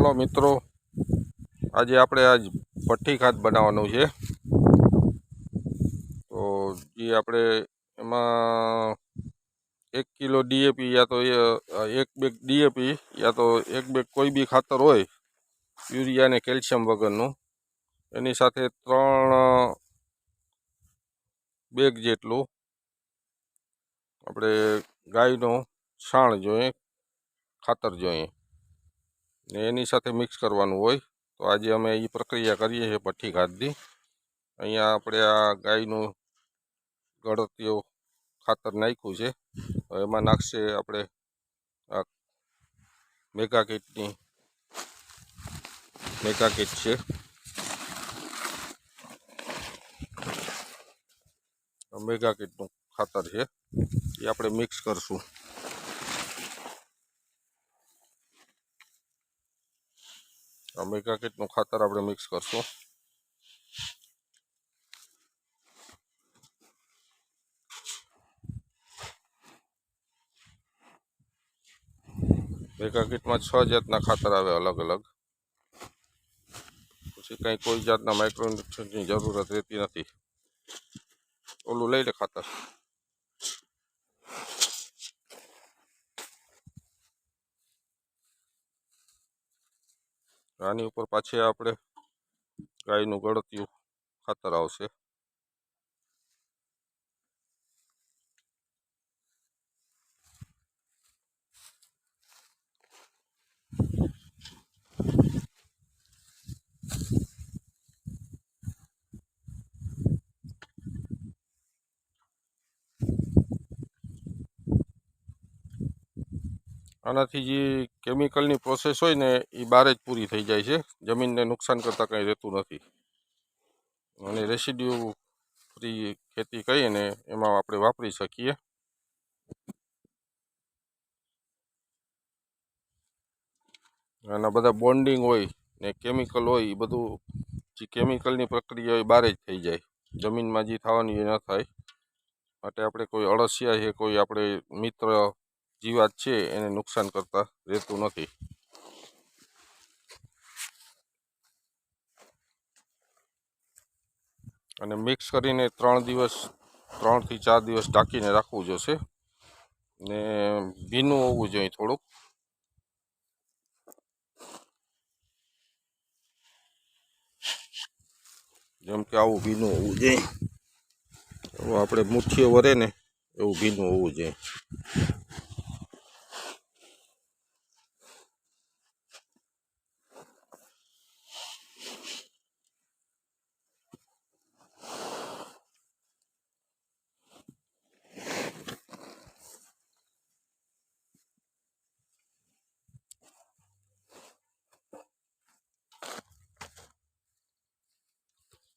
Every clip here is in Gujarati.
ચાલો મિત્રો, આજે આપણે આજ ભઠ્ઠી ખાત બનાવવાનું છે. તો જે આપણે એમાં એક કિલો ડીએપી યા તો એક બેગ ડીએપી યા તો એક બેગ કોઈ બી ખાતર હોય, યુરિયા અને કેલ્શિયમ વગરનું, એની સાથે ત્રણ બેગ જેટલું આપણે ગાયનું છાણ જોઈએ, ખાતર જોઈએ. ને એની સાથે મિક્સ કરવાનું હોય, તો આજે અમે એ પ્રક્રિયા કરીએ છીએ ભઠ્ઠી ખાતની અહીંયા આપણે આ ગાયનું ગળતિયું ખાતર નાખ્યું છે. એમાં નાખશે આપણે આ મેગા કીટની મેગા કીટ છે. મેગા કીટનું ખાતર છે. એ આપણે મિક્સ કરશું. આ મેગા કીટનું ખાતર આપણે મિક્સ કરશું મેગા કીટમાં છ જાતના ખાતર આવે અલગ અલગ પછી કંઈ કોઈ જાતના માઇક્રોન્યુટ્રન્સની જરૂરત રહેતી નથી ઓલું લઈ લે ખાતર આની ઉપર પાછી આપણે ગાયનું ગળતિયું ખાતર આવશે. આનાથી જે કેમિકલની પ્રોસેસ હોય ને એ બહાર જ પૂરી થઈ જાય છે. જમીનને નુકસાન કરતાં કંઈ રહેતું નથી. અને રેસિડ્યુ ફ્રી ખેતી કરીને એમાં આપણે વાપરી શકીએ. આના બધા બોન્ડિંગ હોય ને કેમિકલ હોય એ બધું જે કેમિકલની પ્રક્રિયા હોય બહાર જ થઈ જાય. જમીનમાં જે થવાની એ ન થાય. માટે આપણે કોઈ અળસિયા છે, કોઈ આપણે મિત્ર જીવાત છે, એને નુકસાન કરતા રહેતું નથી. અને મિક્સ કરીને ત્રણ દિવસ, ત્રણથી ચાર દિવસ ઢાંકીને રાખવું જોશે. ને ભીનું હોવું જોઈએ થોડુંક. જેમ કે આવું ભીનું હોવું જોઈએ. આપણે મુઠ્ઠીઓ વરે ને એવું ભીનું હોવું જોઈએ.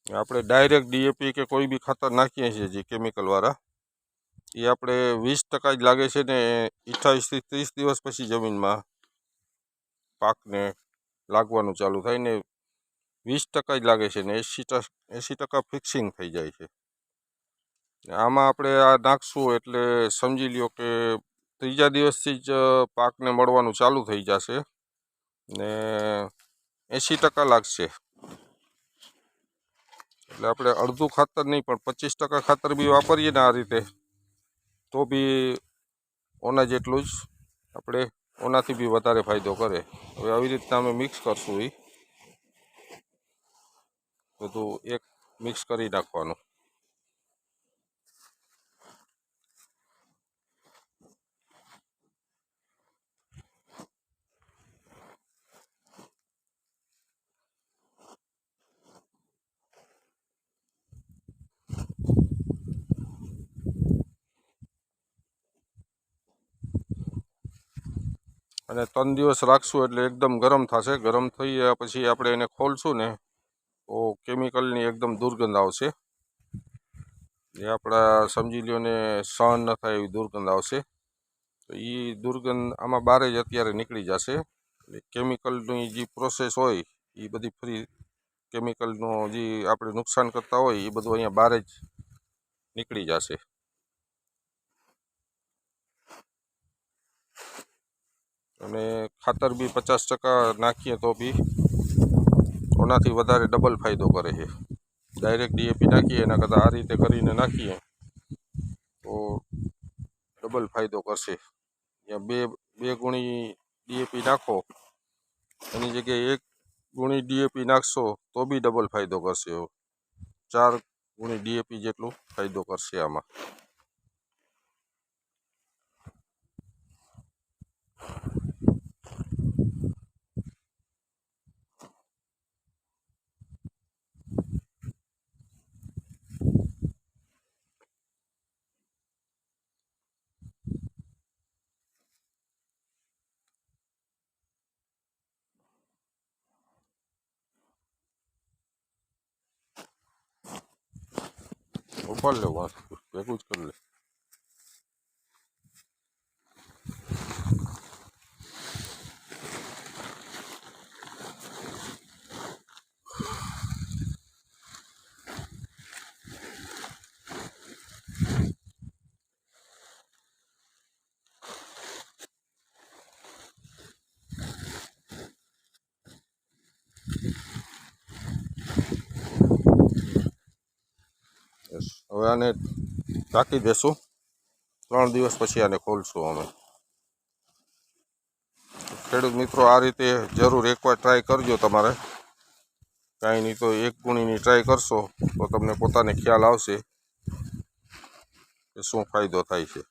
આપણે ડાયરેક્ટ ડીએપી કે કોઈ બી ખાતર નાખીએ છીએ જે કેમિકલવાળા એ આપણે વીસ ટકા જ લાગે છે ને અઠ્ઠાવીસથી ત્રીસ દિવસ પછી જમીનમાં પાકને લાગવાનું ચાલુ થાય ને વીસ ટકા જ લાગે છે ને એંસી એંસી ટકા ફિક્સિંગ થઈ જાય છે. આમાં આપણે આ નાખશું એટલે સમજી લ્યો કે ત્રીજા દિવસથી જ પાકને મળવાનું ચાલુ થઈ જશે ને એંસી ટકા લાગશે. એટલે આપણે અડધું ખાતર નહીં, પણ પચીસ ટકા ખાતર બી વાપરીએ ને આ રીતે, તો બી ઓના જેટલું જ આપણે ઓનાથી બી વધારે ફાયદો કરે. હવે આવી રીતના અમે મિક્સ કરશું એ બધું એક મિક્સ કરી નાખવાનું. અને ત્રણ દિવસ રાખશું એટલે એકદમ ગરમ થશે. ગરમ થઈ ગયા પછી આપણે એને ખોલશું ને, તો કેમિકલની એકદમ દુર્ગંધ આવશે. જે આપણા સમજી લ્યો ને, સહન ન થાય એવી દુર્ગંધ આવશે. તો એ દુર્ગંધ આમાં બારે જ અત્યારે નીકળી જશે. એટલે કેમિકલની જે પ્રોસેસ હોય એ બધી ફ્રી કેમિકલનું જે આપણે નુકસાન કરતા હોય એ બધું અહીંયા બહાર જ નીકળી જશે. અને ખાતર બી પચાસ ટકા નાખીએ તો બી ઓનાથી વધારે ડબલ ફાયદો કરે છે. ડાયરેક્ટ ડીએપી નાખીએ, એના કરતાં આ રીતે કરીને નાખીએ, તો ડબલ ફાયદો કરશે. ત્યાં બે બે ગુણી ડીએપી નાખો, એની જગ્યાએ એક ગુણી ડીએપી નાખશો, તો બી ડબલ ફાયદો કરશે. ચાર ગુણી ડીએપી જેટલું ફાયદો કરશે આમાં. पाडले वास एकूच करले હવે આને ઢાંકી દેશું. ત્રણ દિવસ પછી આને ખોલશું અમે. ખેડૂત મિત્રો, આ રીતે જરૂર એકવાર ટ્રાય કરજો તમારે. કાંઈ નહીં તો એક ગુણીની ટ્રાય કરશો તો તમને પોતાને ખ્યાલ આવશે કે શું ફાયદો થાય છે.